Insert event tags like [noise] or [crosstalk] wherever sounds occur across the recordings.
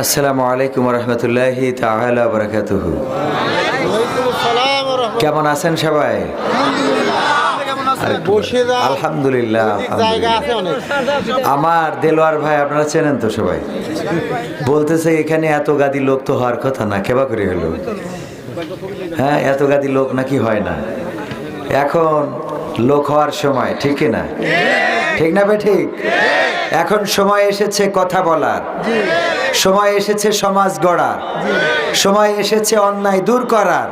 আসসালামু আলাইকুম রহমতুল্লাহি তাহলা বরকাতুহু। কেমন আছেন সবাই? আলহামদুলিল্লাহ। আমার দেলোয়ার ভাই আপনারা চেনেন তো সবাই? বলতেছে এখানে এত গাদি লোক তো হওয়ার কথা না কেবা করে হলো। হ্যাঁ এত গাদি লোক নাকি হয় না? এখন লোক হওয়ার সময় ঠিক না? ঠিক না বে ঠিক? এখন সময় এসেছে কথা বলার। সময় এসেছে সমাজ গড়ার। সময় এসেছে অন্যায় দূর করার।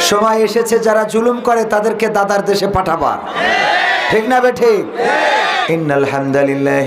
সময় এসেছে যারা জুলুম করে তাদেরকে দাদার দেশে পাঠাবার। ঠিক না বে ঠিক? ইন্নাল হামদালিল্লাহ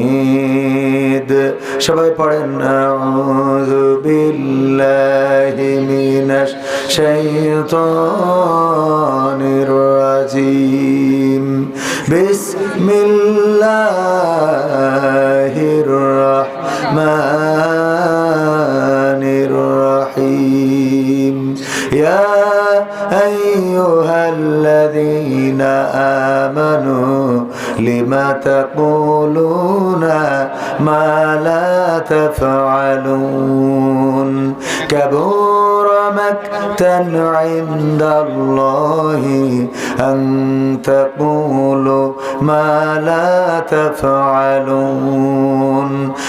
হামিদ। সবাই পড়েন আউযু বিল্লাহি মিনাশ শাইতানির لما تقولون ما لا تفعلون؟ كبر مكتا عند الله أن تقولوا ما لا تفعلون.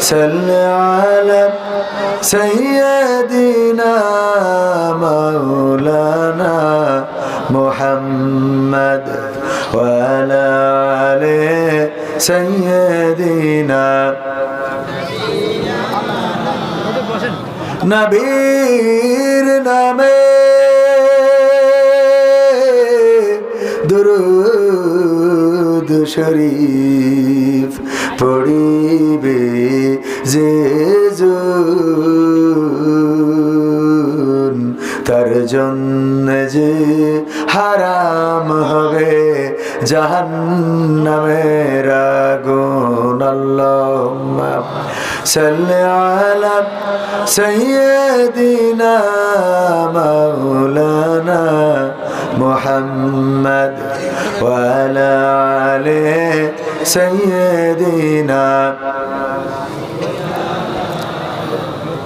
صل على سيدنا مولانا محمد وعلى آله سيدنا নবীর নামে দুরুদ শরীফ পড়িবে যে তার জন্য যে হারাম হবে জাহান্নামের আগুন। আল্লাহুম্মা সাল্লি আলা সাইয়্যিদিনা মাওলানা সাইয়্যিদিনা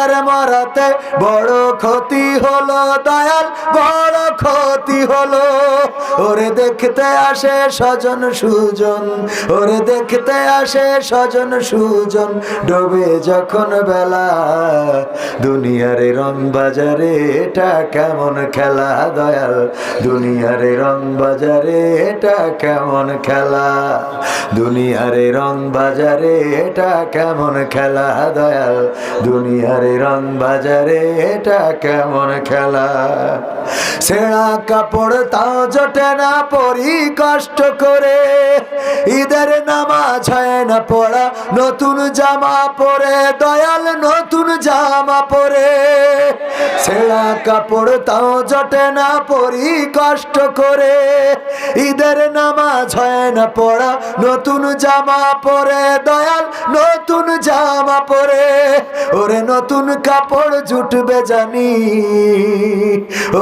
তার মরাতে বড় ক্ষতি হলো দয়াল, বড় ক্ষতি হলো। ওরে দেখতে আসে স্বজন সুজন, ওরে দেখতে আসে স্বজন সুজন। ডোবে যখন বেলা, দুনিয়ারে রং বাজারে এটা কেমন খেলা দয়াল? দুনিয়ারে রং বাজারে এটা কেমন খেলা? দুনিয়ারে রং বাজারে এটা কেমন খেলা দয়াল? দুনিয়ারে রং বাজারে এটা কেমন খেলা? সেরা কাপড় তাও জোটে না, পরি কষ্ট করে। ঈদের নামাজ হয় না পড়া, নতুন জামা পরে, দয়াল নতুন জামা পরে। সেরা কাপড় তাও জোটে না, পরি কষ্ট করে। ঈদের নামাজ হয় না পড়া, নতুন জামা পরে, দয়াল নতুন জামা পরে। ওরে নতুন কাপড় জুটবে জানি,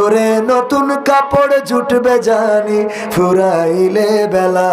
ওরে নতুন কাপড় জুটবে জানি ফুরাইলে বেলা।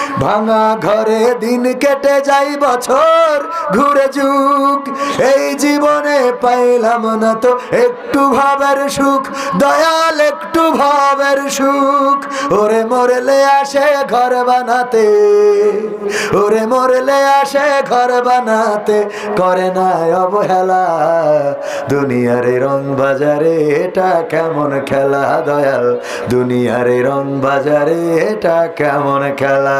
ভাঙা ঘরে দিন কেটে যাই বছর, ঘুরে যুগ। এই জীবনে পাইলাম না তো একটু ভাবের সুখ, দয়াল একটু ভাবের সুখ। ওরে মরলে আসে ঘর বানাতে, ওরে মরলে আসে ঘর বানাতে। করে না অবহেলা, দুনিয়ারে রং বাজারে এটা কেমন খেলা? দয়াল, দুনিয়ারে রং বাজারে এটা কেমন খেলা?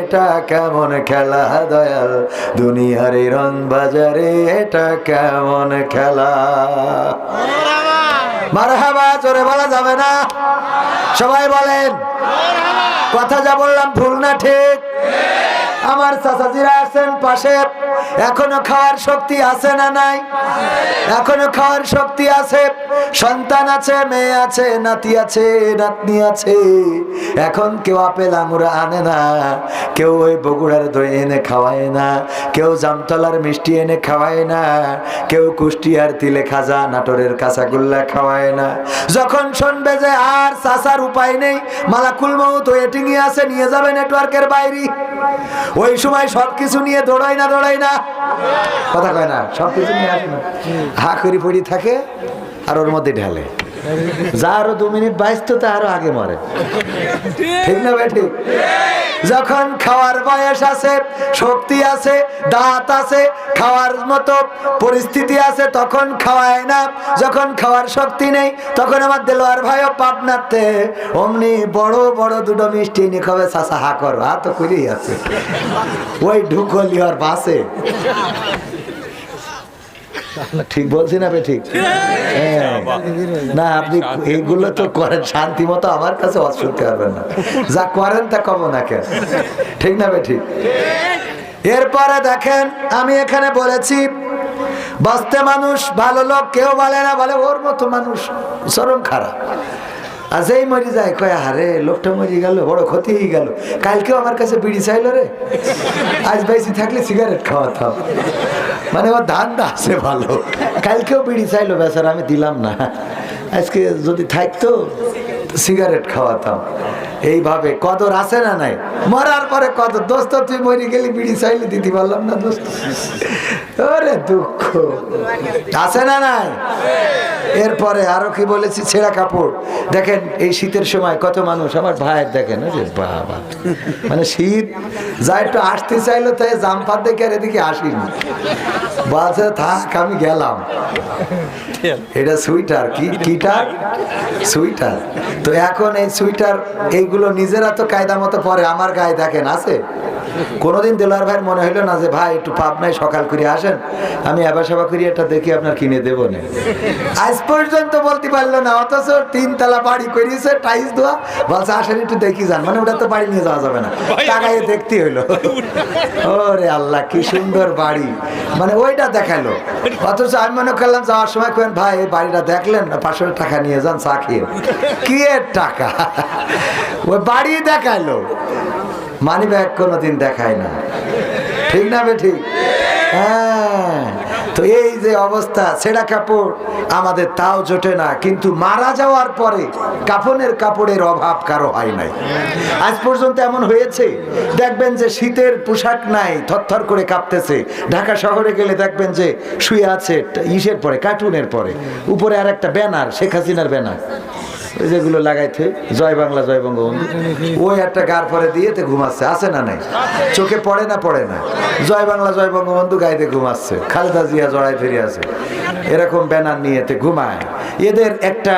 এটা কেমন খেলা, দয়াল? দুনিয়ার রং বাজারে এটা কেমন খেলা? মারহাবা, জোরে বলা যাবে না? সবাই বলেন, কথা যা বললাম ভুল না ঠিক? আমার চাচাজিরা আছেন পাশে। এখনও খাওয়ার শক্তি আছে না নাই? এখনও খাওয়ার শক্তি আছে। সন্তান আছে, মেয়ে আছে, নাতি আছে, নাতনি আছে। এখন কেউ আপেল, আঙুর আনে না। কেউ ওই বগুড়ার দই এনে খাওয়ায় না। কেউ জামতলার মিষ্টি এনে খাওয়ায় না। কেউ কুষ্টিয়ার তিলে খাজা, নাটোরের কাঁচাগুল্লা খাওয়ায় না। যখন শুনবে যে আর চাচার উপায় নেই, মালাকুল মৌত ওয়েটিং আছে নিয়ে যাবে নেটওয়ার্কের বাইরে। ওই সময় সবকিছু নিয়ে দৌড়াই না দৌড়াই না। কথা কয় না সবকিছু নিয়ে আসে না হা করি পড়ি থাকে, আর ওর মধ্যে ঢালে। যা আরও দু মিনিট বাইশ তো আরও আগে মরে। ঠিক না ভাই যখন খাওয়ার বয়স আছে, শক্তি আছে, দাঁত আছে, খাওয়ার মতো পরিস্থিতি আছে, তখন খাওয়ায় না। যখন খাওয়ার শক্তি নেই, তখন আমার দেলোয়ার ভাইও পাবনাতে অমনি বড় বড় দুটো মিষ্টি এনে খাবে চাষা হা কর, হা করেই আছে। ওই ঢুকলি আর বাসে। ঠিক বলছি না ঠিক? না, আপনি এইগুলো তো করেন, শান্তি মতো আমার কাছে শুনতে পারবেন না। যা করেন তা কব না কেন? ঠিক না ঠিক? এরপরে দেখেন, আমি এখানে বলেছি, বাঁচতে মানুষ ভালো লোক কেউ বলে না, বলে ওর মতো মানুষ চরম খারাপ। আর যেই মরি যায়, কয় হারে লোকটা মরি গেল, বড় ক্ষতি হয়ে গেল। কালকেও আমার কাছে বিড়ি চাইলো রে। আজ বেশি থাকলে সিগারেট খাওয়াতাম। মানে ওর ধান্দা আছে ভালো। কালকেও বিড়ি চাইলো, বেচারা, আমি দিলাম না। আজকে যদি থাকতো তো সিগারেট খাওয়াতাম। এইভাবে কদর আছে না নাই? মরার পরে কত দোস্ত, তুই মরি গেলি, বিড়ি চাইলে দিতে পারলাম না দোস্ত। ওরে দুঃখ। আছে না নাই? এরপরে আরও কি বলেছি? ছেঁড়া কাপড়। দেখেন, এই শীতের সময় কত মানুষ, আমার ভাইয়ের দেখেন বাবা। মানে শীত, যা একটু আসতে চাইলো তাই জামপাত দেখে আর এদিকে আসিনি। বলছে, থাক, আমি গেলাম। এটা সুইটার কি কিটার? সুইটার তো এখন এই সুইটার এইগুলো নিজেরা তো কায়দা মতো পরে আমার গায়ে দেখেন আছে? কোনোদিন দেলোয়ার ভাইয়ের মনে হইল না যে ভাই একটু পাবনায় সকাল করে আসেন। আমি আবার সেবা করি এটা দেখি আপনার কিনে দেবো না। আজ পর্যন্ত বলতে পারল না অথচ তিনতলা বাড়ি করিয়েছে টাইস দেওয়া বলছে আসেন একটু দেখি যান। মানে ওটা তো বাড়ি নিয়ে যাওয়া যাবে না। টাকায় দেখতে হইল। ওরে আল্লাহ কি সুন্দর বাড়ি। মানে ওইটা দেখাল। অথচ আমি মনে করলাম যাওয়ার সময় কেন ভাই এই বাড়িটা দেখলেন না? পাঁচশো টাকা নিয়ে যান চা খেয়ে। কি এর টাকা? ওই বাড়ি দেখাইলো মানি ব্যাগ কোনোদিন দেখায় না। ঠিক না বে ঠিক? হ্যাঁ। তো এই যে অবস্থা ছেঁড়া কাপড় আমাদের তাও জোটে না, কিন্তু মারা যাওয়ার পরে কাফনের কাপড়ের অভাব কারও হয় নাই। আজ পর্যন্ত এমন হয়েছে, দেখবেন যে শীতের পোশাক নাই, থরথর করে কাঁপতেছে। ঢাকা শহরে গেলে দেখবেন যে শুয়ে আছে, ইসের পরে কার্টুনের পরে। উপরে আর একটা ব্যানার, শেখ হাসিনার ব্যানার। ওই যেগুলো লাগাইতে, জয় বাংলা, জয় বঙ্গবন্ধু। ওই একটা গার পরে দিয়ে তে ঘুমাচ্ছে, আছে না নাই? চোখে পড়ে না পড়ে না? জয় বাংলা, জয় বঙ্গবন্ধু গাইতে ঘুমাচ্ছে, খালেদা জিয়া জড়াই ফিরে আছে এরকম ব্যানার নিয়ে তে ঘুমায়। এদের একটা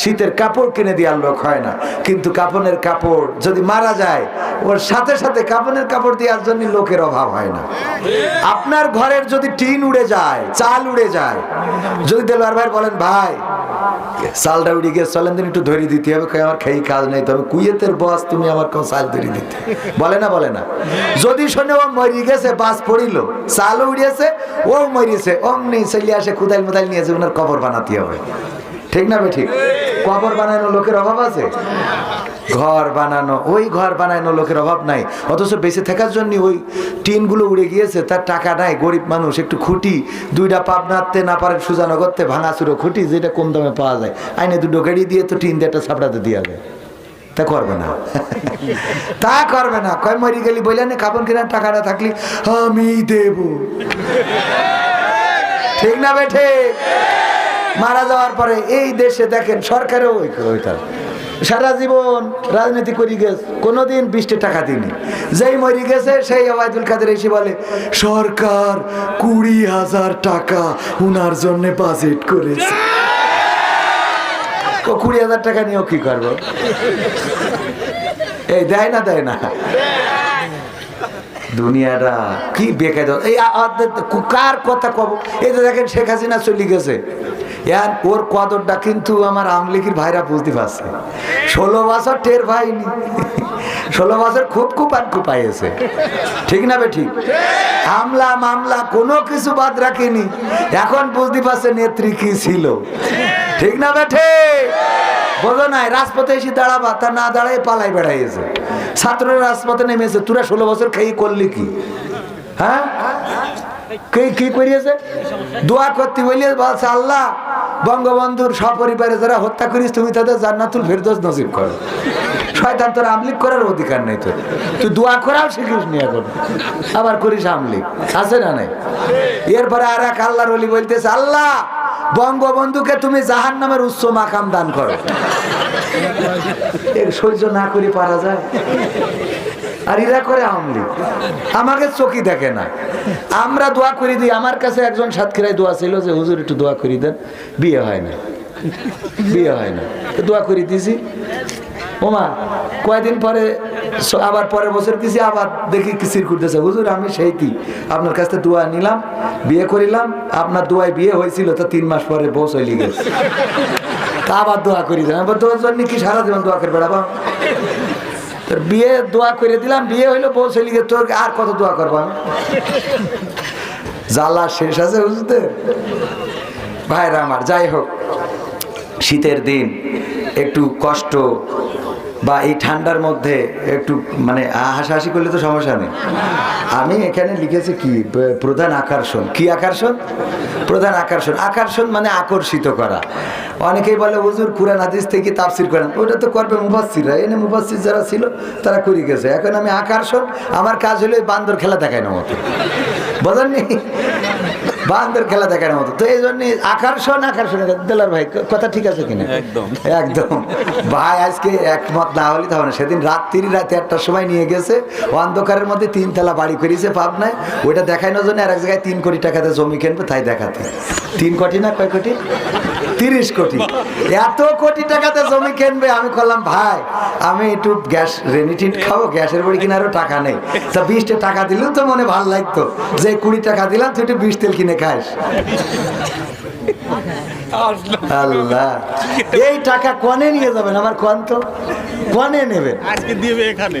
শীতের কাপড় কিনে দেওয়ার লোক হয় না। কিন্তু কাপনের কাপড় যদি মারা যায়, ওর সাথে সাথে কাপনের কাপড় দেওয়ার জন্য লোকের অভাব হয় না। আপনার ঘরের যদি টিন উড়ে যায়, চাল উড়ে যায়, যদি দেলোয়ার ভাই বলেন, ভাই, চালটা উড়ে গিয়ে চলেন দিন একটু ধরে দিতে হবে। আমার খেয়ে কাজ নেই, তবে কুয়েতের বস, তুমি আমার কেউ চাল ধরে দিতে। বলে না বলে না। যদি শোনে ও মরি গেছে, বাস পড়িল, চালও উড়িয়েছে ও মরিয়েছে অমনি চলে আসে কুদাইল মুদাইল নিয়েছে ওনার কবর বানাতে হবে। ঠিক না বে ঠিক? কবর বানানো লোকের অভাব আছে? ঘর বানানো, ওই ঘর বানানো লোকের অভাব নাই। অথচ বেঁচে থাকার জন্য ওই টিনগুলো উড়ে গিয়েছে, তার টাকা নাই, গরিব মানুষ, একটু খুঁটি, দুইটা পাপ নাড়তে না পারে সুজানো করতে ভাঙাচুরো খুঁটি, যেটা কম দামে পাওয়া যায়। আইনে দুটো গাড়ি দিয়ে তো টিন দিয়ে একটা ছাপড়াতে দেওয়া যায়। তা করবে না। [laughs] তা করবে না। কয় মরি গেলি বললেন কাপড় কেনার টাকাটা থাকলি, আমি দেব। ঠিক না বেঠে মারা যাওয়ার পরে এই দেশে দেখেন সরকারও সারা জীবন রাজনীতি করি গেছে, কোনোদিন বিশটি টাকা দিনি যেই মরি গেছে, সেই ওবায়দুল কাদের এসে বলে, সরকার কুড়ি হাজার টাকা উনার জন্য বাজেট করেছে। কুড়ি হাজার টাকা নিয়েও কি করব? এই দেয় না দেয় না। দুনিয়াটা কি বেকার এই কার কথা কব? এই তো দেখেন শেখ হাসিনা চলে গেছে। ইয়ার ওর কদরটা কিন্তু আমার আমলিকির ভাইরা বুঝতে পারছে। ষোলো বছর টের পাইনি। ষোলো বছর খুব কুপান কুপাইছে ঠিক না বে ঠিক? হামলা, মামলা, কোনো কিছু বাদ রাখিনি। এখন বুঝতে পারছে নেত্রী কি ছিল। ঠিক না বে ঠিক? বোঝো নাই, রাজপথে এসে দাঁড়াবা, তা না দাঁড়ায় পালাই বেড়াইছে ছাত্ররা রাজপথে নেমেছে, তোরা ষোলো বছর খেয়ে করলি কি? হ্যাঁ? কি কি আল্লাহ, বঙ্গবন্ধুর সপরিবারে যারা হত্যা করিস, তুমি তাদের জান্নাতুল আমলিক করার অধিকার নেই তোর। তুই দোয়া নি এখন। আবার করিস আমলিক। আছে না নাই? এরপরে আর এক আল্লাহর বলতেছে, আল্লাহ বঙ্গবন্ধুকে তুমি জাহান নামের উচ্চ মাকাম দান করো। সহ্য না করে পারা যায়। আর ইরা করে আমলি আমাকে চোখই দেখে না। আমরা দোয়া করে দিই। আমার কাছে একজন সাতক্ষীরায় দোয়া ছিল যে, হুজুর, একটু দোয়া করে দেন। বিয়ে হয় না। বিয়ে হয় না। দোয়া করে দিয়েছি ওমা কয়েকদিন পরে আবার পরের বছর কিছু আবার দেখি কিসির করতেছে হুজুর, আমি সেই কি? আপনার কাছ থেকে দোয়া নিলাম, বিয়ে করিলাম, আপনার দোয়ায় বিয়ে হয়েছিল, তো তিন মাস পরে বউ চলে গেছে। তা আবার দোয়া করি আবার দোয়ার জন্য কি সারা জীবন দোয়া করে বেড়াবো? তোর বিয়ে দোয়া করে দিলাম, বিয়ে হইল, বউ চলে গেছে, তোর আর কত দোয়া করব আমি? জ্বালা শেষ আছে বুঝতে ভাইরা আমার, যাই হোক, শীতের দিন একটু কষ্ট বা এই ঠান্ডার মধ্যে একটু মানে হাসাহাসি করলে তো সমস্যা নেই। আমি এখানে লিখেছি কি? প্রধান আকর্ষণ। কি আকর্ষণ? প্রধান আকর্ষণ। আকর্ষণ মানে আকর্ষিত করা। অনেকেই বলে, হুজুর, কুরআন, হাদিস থেকে তাফসির করেন। ওটা তো করবে মুফাসসিররা এনে মুফাসসির যারা ছিল, তারা করে গেছে। এখন আমি আকর্ষণ, আমার কাজ হলো বান্দর খেলা দেখায় না মতো। বোঝেননি? বান্দর খেলা দেখার মতো। তো এই জন্য আকর্ষণ আকর্ষণ। দেলার ভাই কথা ঠিক আছে কিনা? একদম। একদম। ভাই আজকে একমত না হলে তাহলে সেদিন রাত্রি রাতে একটার সময় নিয়ে গেছে অন্ধকারের মধ্যে তিন তলা বাড়ি করেছে পাবনায়। ওইটা দেখানোর জন্য আর এক জায়গায় তিন কোটি টাকাতে জমি কিনবে তাই দেখাতে। তিন কোটি না কয় কোটি? তিরিশ কোটি। এত কোটি টাকাতে জমি কিনবে, আমি করলাম, ভাই, আমি একটু গ্যাস রেনিটিট খাব, গ্যাসের বড়ি কিনারও টাকা নেই। তা বিশটা টাকা দিলেও তো মনে ভালো লাগতো যে কুড়ি টাকা দিলাম, তুই একটু বিষ তেল কিনে খাস। আল্লাহ। এই টাকা কনে নিয়ে যাবেন? আমার কন তো? কনে নেবেন? আজকে দিবে এখানে।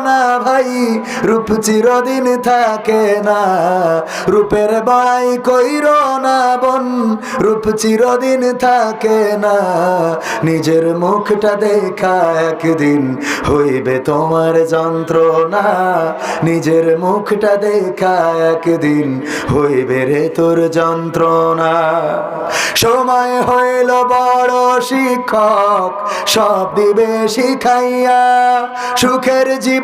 না ভাই, রূপ চিরদিন থাকে না। রূপের বড়াই কইর না বোন, রূপ চিরদিন থাকে না। নিজের মুখটা দেখা একদিন হইবে তোমার যন্ত্রণা। নিজের মুখটা দেখা একদিন হইবে রে তোর যন্ত্রণা। সময় হইল বড় শিক্ষক, সব দিবে শিখাইয়া। সুখের জীবন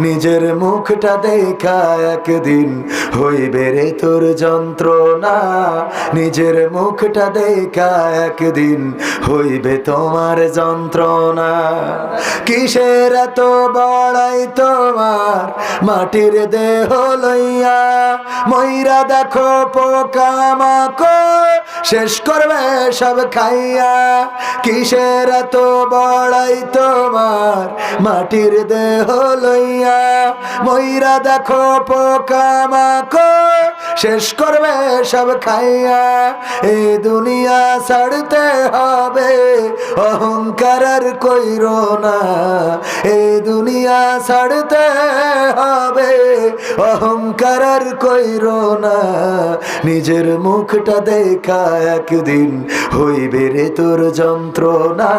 নিজের মুখটা দেখা একদিন হইবে রে তোর যন্ত্রণা। নিজের মুখটা দেখা একদিন হইবে তোমার যন্ত্রণা। কিসের এত বড়াই তোমার? মাটির দেহ লইয়া ময়রা দেখো পোকা মাকড়। শেষ করবে সব খাইয়া। কিসের এত বড়াই তোমার? মাটির দেহ লইয়া ময়রা দেখো পোকা মাকড় শেষ করবে সব খাইয়া এই দুনিয়া ছাড়তে হবে। অহংকার আর কইর না এই দুনিয়া ছাড়তে হবে। অহংকার আর কইর না, নিজের মুখটা দেখা একদিন হইবে রে তোর যন্ত্রণা।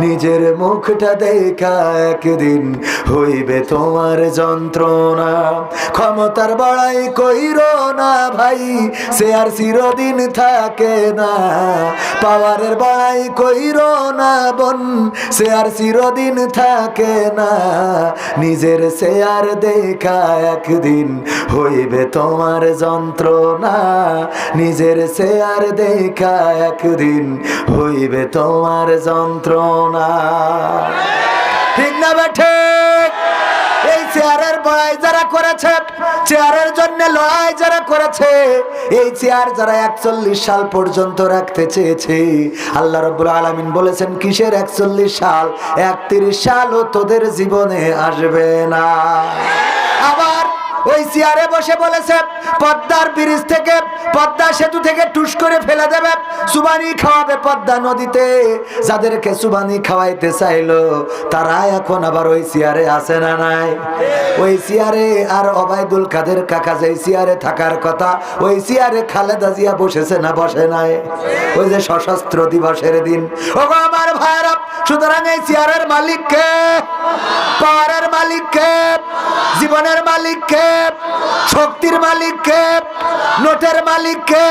নিজের মুখটা দেখা একদিন হইবে তোমার যন্ত্রণা। ক্ষমতার বড়াই কইর না ভাই, সে আর চিরদিন থাকে না। পাওয়ারের বড়াই কইর না বোন, সে আর চিরদিন থাকে না। নিজের সে আর দেখা একদিন হইবে তোমার যন্ত্রণা। নিজের সে আর দেখা একদিন হইবে তোমার যন্ত্রণা। ঠিক না বেঠে এই চেয়ারের বড়াই যারা করেছে, চেয়ারের জন্য লড়াই যারা করেছে, এই চেয়ার যারা একচল্লিশ সাল পর্যন্ত রাখতে চেয়েছে। আল্লাহ রব্বুল আলমিন বলেছেন, কিসের একচল্লিশ সাল? একত্রিশ সালও তোদের জীবনে আসবে না। ওই চেয়ারে বসে বলেছে, পদ্মার ব্রিজ থেকে পদ্মা সেতু থেকে টুস করে ফেলে দেবে, সুবানি খাওয়াবে পদ্মা নদীতে। যাদেরকে সুবানি খাওয়াইতে চাইলো, তারা এখন আবার ওই চেয়ারে আসে না নাই? ওই চেয়ারে আর অবায়দুল কাদের কাকা যে চেয়ারে থাকার কথা, ওই চেয়ারে খালেদা জিয়া বসেছে না বসে নাই? ওই যে সশস্ত্র দিবসের দিন। ও আমার ভাইরা সুতরাং এই চেয়ারের মালিক কে পাওয়ারের মালিক কে জীবনের মালিক কে শক্তির মালিক কে নোটের মালিক কে